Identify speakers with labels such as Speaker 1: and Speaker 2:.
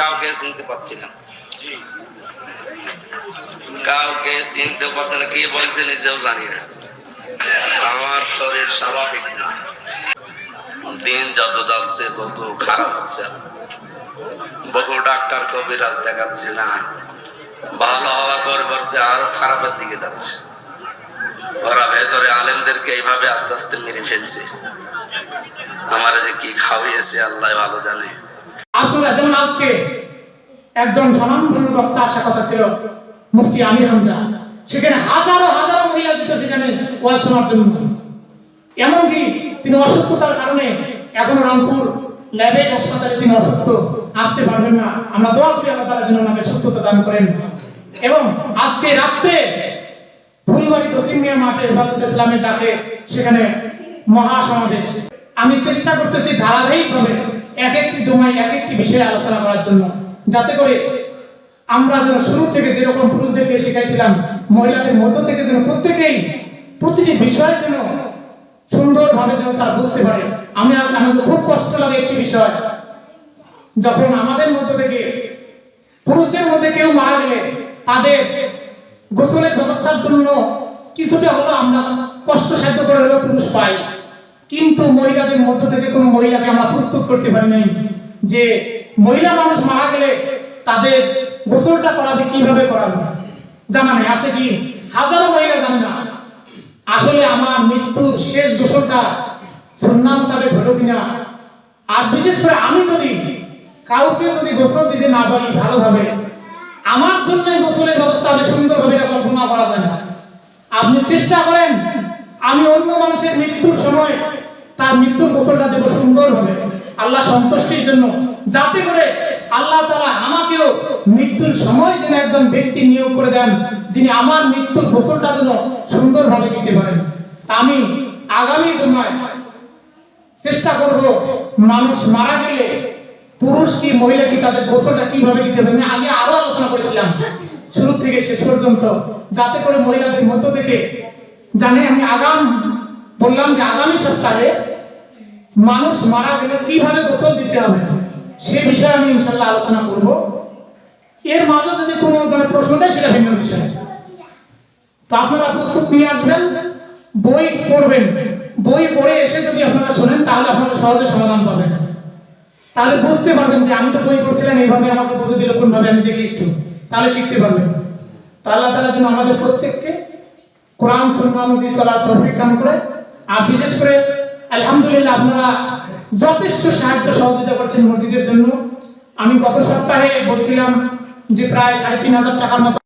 Speaker 1: কাউকে চিনতে পারছি না। কাউকে চিনতে পারছে না। কে বলছে নিজেও জানি না। আমার শরীর স্বাভাবিক না। দিন যত যাচ্ছে তত খারাপ হচ্ছে। বহু ডাক্তার কবিরাজ দেখাচ্ছে না। ভালো হওয়ার পরিবর্তে আরও খারাপের দিকে যাচ্ছে। ওরা ভেতরে আলেমদেরকে এইভাবে আস্তে আস্তে মেরে ফেলছে। আমার যে কি খাওয়িয়েছে আল্লাহ ভালো জানে।
Speaker 2: একজন সমানপূর্ণ বক্তা আসার কথা ছিল, মুফতি আমির হামজা। সেখানে হাজারো হাজারো মহিলা দিত সেখানে ওয়াজ শোনার জন্য। এমনকি তিনি অসুস্থতার কারণে এখনও রংপুর ল্যাবে হাসপাতালে তিনি অসুস্থ। আসতে পারবেন না। আমরা দোয়া করি আল্লাহ তাআলা যেন ওনাকে সুস্থতা দান করেন। এবং আজকে রাত্রে ফুলবাড়ি জসিম মিয়া মাঠে হেফাজত ইসলামের ডাকে সেখানে মহাসমাবেশ। আমি চেষ্টা করতেছি ধারাবাহিকভাবে এক একটি জমায় এক একটি বিষয়ে আলোচনা করার জন্য। যাতে করে আমরা যেন শুরু থেকে যেরকম পুরুষদেরকে শিখাইছিলাম, মহিলাদের মধ্য থেকে যেন প্রত্যেকেই প্রতিটি বিষয়ের জন্য সুন্দরভাবে যেন তারা বুঝতে পারে। আমি আমাদের খুব কষ্ট লাগে একটি বিষয়। যখন আমাদের মধ্য থেকে, পুরুষদের মধ্যে কেউ মারা গেলে তাদের গোসলের ব্যবস্থার জন্য কিছুটা হলো আমরা কষ্ট সাধ্য করে হলেও পুরুষ পাই। কিন্তু মহিলাদের মধ্য থেকে কোনো মহিলাকে আমরা প্রস্তুত করতে পারি নাই যে মহিলা মানুষ মারা গেলে তাদের গোসলটা করাবে, কীভাবে করাবে? জানা নেই আছে কি? হাজারো মহিলা জানে না, আসলে আমার মৃত্যুর শেষ গোসলটা সুন্নাহ মোতাবেক হলো কিনা? আর বিশেষ করে আমি যদি কাউকে যদি গোসল দিতে না পারি ভালোভাবে, আমার জন্য গোসলের ব্যবস্থা হবে সুন্দরভাবে কল্পনা করা যায় না। আপনি চেষ্টা করেন, আমি অন্য মানুষের মৃত্যুর সময় তার মৃত্যুর গোসলটা দেবো সুন্দরভাবে। আল্লাহ সন্তুষ্টির জন্য যাতে করে আল্লাহ তাআলা আমাকেও মৃত্যুর সময় যেন একজন ব্যক্তি নিয়োগ করে দেন, যিনি আমার মৃত্যুর গোসলটা যেন সুন্দরভাবে দিতে পারেন। আমি আগামী জন্মায় চেষ্টা করব, মানুষ মারা গেলে পুরুষ কি মহিলা কি তাদের গোসলটা কীভাবে দিতে আমি আগে আরও আলোচনা করেছিলাম, শুরু থেকে শেষ পর্যন্ত, যাতে করে মহিলাদের মধ্য থেকে জানে আমি আগাম বললাম যে আগামী সপ্তাহে মানুষ মারা গেলে কীভাবে গোসল দিতে হবে? সে বিষয়ে আমি ইনশাল্লাহ আলোচনা করব। এর মাঝে যদি কোনো প্রশ্ন দেয় সেটা ভিন্ন বিষয়। তো আপনারা প্রস্তুত নিয়ে আসবেন, বই পড়বেন। বই পড়ে এসে যদি আপনারা শোনেন, তাহলে আপনারা সহজে সমাধান পাবেন। তাহলে বুঝতে পারবেন যে আমি তো বই পড়ছিলাম, এইভাবে আমাকে বুঝে দিল কোন ভাবে আমি দেখি একটু। তাহলে শিখতে পারবেন। তো আল্লাহ তাআলা যেন আমাদের প্রত্যেককে কোরআন অনুযায়ী চলার তৌফিক দান করে। আর বিশেষ করে আলহামদুলিল্লাহ আপনারা যথেষ্ট সাহায্য সহযোগিতা করছেন মসজিদের জন্য। আমি গত সপ্তাহে বলছিলাম যে প্রায় সাড়ে তিন হাজার টাকার মতো